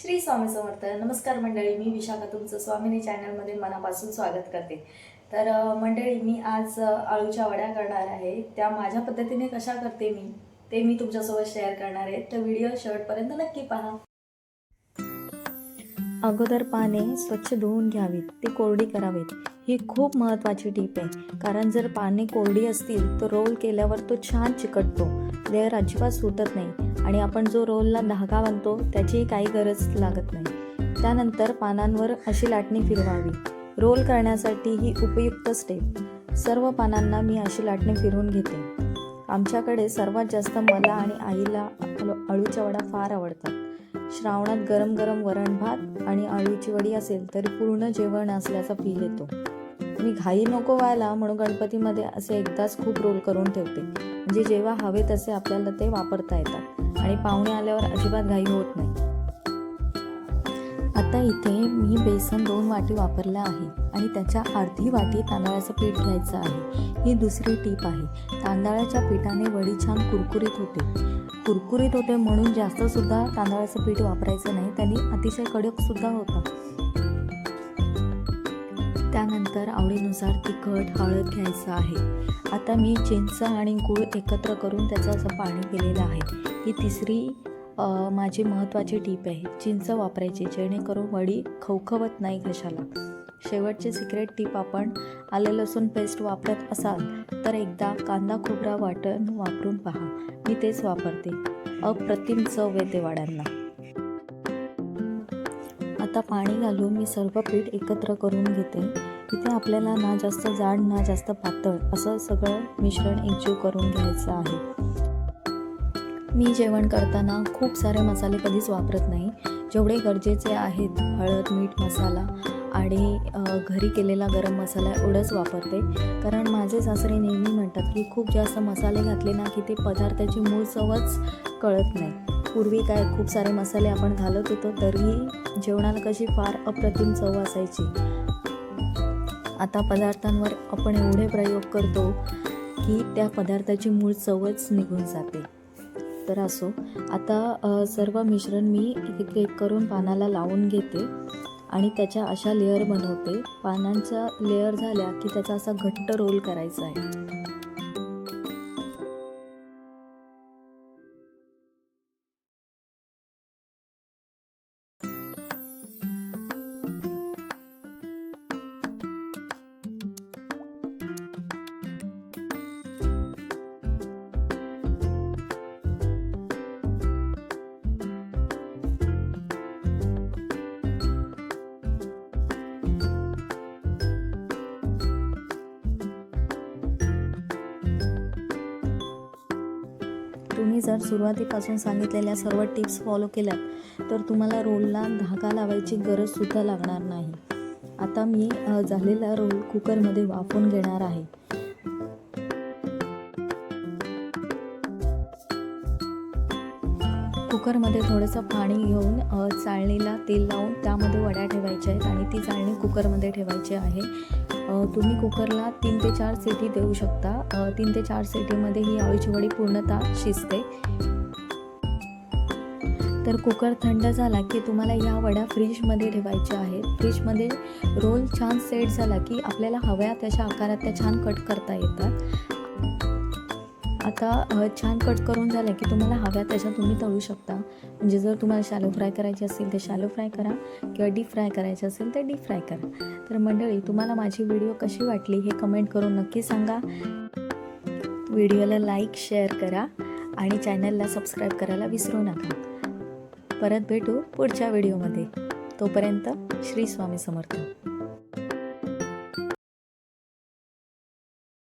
श्री स्वामी समर्थ. नमस्कार मंडळी मी विशाखा तुमचं स्वामिनी चॅनलमध्ये मनापासून स्वागत करते. तर मंडळी मी आज आळूच्या वड्या करणार आहे. त्या माझ्या पद्धतीने कशा करते मी ते मी तुमच्यासोबत शेअर करणार आहे. तर व्हिडिओ शेवटपर्यंत नक्की पहा. अगोदर पाने स्वच्छ धुवून घ्यावीत ती कोरडी करावीत. ही खूप महत्त्वाची टीप आहे. कारण जर पाने कोरडी असतील तर रोल केल्यावर तो छान चिकटतो. लेअर अजिबात सुटत नाही आणि आपण जो रोलला धागा बांधतो त्याचीही काही गरज लागत नाही. त्यानंतर पानांवर अशी लाटणी फिरवावी. रोल करण्यासाठी ही उपयुक्त स्टेप. सर्व पानांना मी अशी लाटणी फिरवून घेते. आमच्याकडे सर्वात जास्त मला आणि आईला अळू- अळूच्या वडा फार आवडतात. श्रावणात गरम गरम वरण भात आणि अळूची वडी असेल तरी पूर्ण जेवण असल्याचा फील येतो. मी घाई नको व्हायला म्हणून गणपतीमध्ये असे एकदाच खूप रोल करून ठेवते. म्हणजे जेव्हा हवे तसे आपल्याला ते वापरता येतात. आणि पाहुणे आल्यावर अजिबात घाई होत नाही. आता इथे मी बेसन दोन वाटी वापरलं आहे. आणि त्याच्या अर्धी वाटी तांदळाचं पीठ घ्यायचं आहे. ही दुसरी टीप आहे. तांदळाच्या पिठाने वडी छान कुरकुरीत होते. कुरकुरीत होते म्हणून जास्तसुद्धा तांदळाचं पीठ वापरायचं नाही. त्यांनी अतिशय कडकसुद्धा होता होतं. त्यानंतर आवडीनुसार तिखट हळद घ्यायचं आहे. आता मी चिंच आणि गूळ एकत्र करून त्याचं असं पाणी केलेलं आहे. ही तिसरी माझी महत्त्वाची टीप आहे. चिंच वापरायची जेणेकरून वडी खवखवत नाही घशाला शेवटचे सिक्रेट टीप आपण आले लसूण पेस्ट वापरत असाल तर एकदा कांदा खोबरा वाटण वापरून पहा. मी तेच वापरते. अप्रतिम चव येते वाड्यांना. आता पाणी घालून मी सर्व पीठ एकत्र करून घेते. इथे आपल्याला ना जास्त जाड ना जास्त पातळ असं सगळं मिश्रण एकजीव करून घ्यायचं आहे. मी जेवण करताना खूप सारे मसाले कधीच वापरत नाही. जेवढे गरजेचे आहेत हळद मीठ मसाला आणि घरी केलेला गरम मसाला एवढंच वापरते. कारण माझे सासरे नेहमी म्हणतात की खूप जास्त मसाले घातले ना की ते पदार्थाची मूळ चवच कळत नाही. पूर्वी काय खूप सारे मसाले आपण घालत होतो तरीही जेवणाला कशी फार अप्रतिम चव असायची. आता पदार्थांवर आपण एवढे प्रयोग करतो की त्या पदार्थाची मूळ चवच निघून जाते. तर असो आता सर्व मिश्रण मी एक एक करून पानाला लावून घेते आणि त्याच्या अशा लेअर बनवते. पानांच्या लेअर झाल्या की त्याचा असा घट्ट रोल करायचा आहे. तुम्ही जर सुरुवातीपासून सांगितलेल्या सर्व टिप्स फॉलो केल्यात तर तुम्हाला रोलला धागा लावायची गरजसुद्धा लागणार नाही. आता मी झालेला रोल कुकरमध्ये वाफवून घेणार आहे. कुकरमध्ये थोडंसं पाणी घेऊन चाळणीला तेल लावून त्यामध्ये वड्या ठेवायच्या आहेत आणि ती चाळणी कुकरमध्ये ठेवायची आहे. तुम्ही कुकरला तीन ते चार सिटी देऊ शकता. तीन ते चार सिटीमध्ये ही आळूची वडी पूर्णतः शिजते. तर कुकर थंड झाला की तुम्हाला या वड्या फ्रीजमध्ये ठेवायच्या आहेत. फ्रीजमध्ये रोल छान सेट झाला की आपल्याला हव्या तशा आकारात त्या छान कट करता येतात. आता छान कट करून झालं की तुम्हाला हव्या त्याच्या तुम्ही तळू शकता. म्हणजे जर तुम्हाला शॅलो फ्राय करायची असेल तर शॅलो फ्राय करा किंवा डीप फ्राय करायचे असेल तर डीप फ्राय करा. तर मंडळी तुम्हाला माझी व्हिडिओ कशी वाटली हे कमेंट करून नक्की सांगा. व्हिडिओला लाईक शेअर करा आणि चॅनलला सबस्क्राईब करायला विसरू नका. परत भेटू पुढच्या व्हिडिओमध्ये तोपर्यंत श्री स्वामी समर्थ.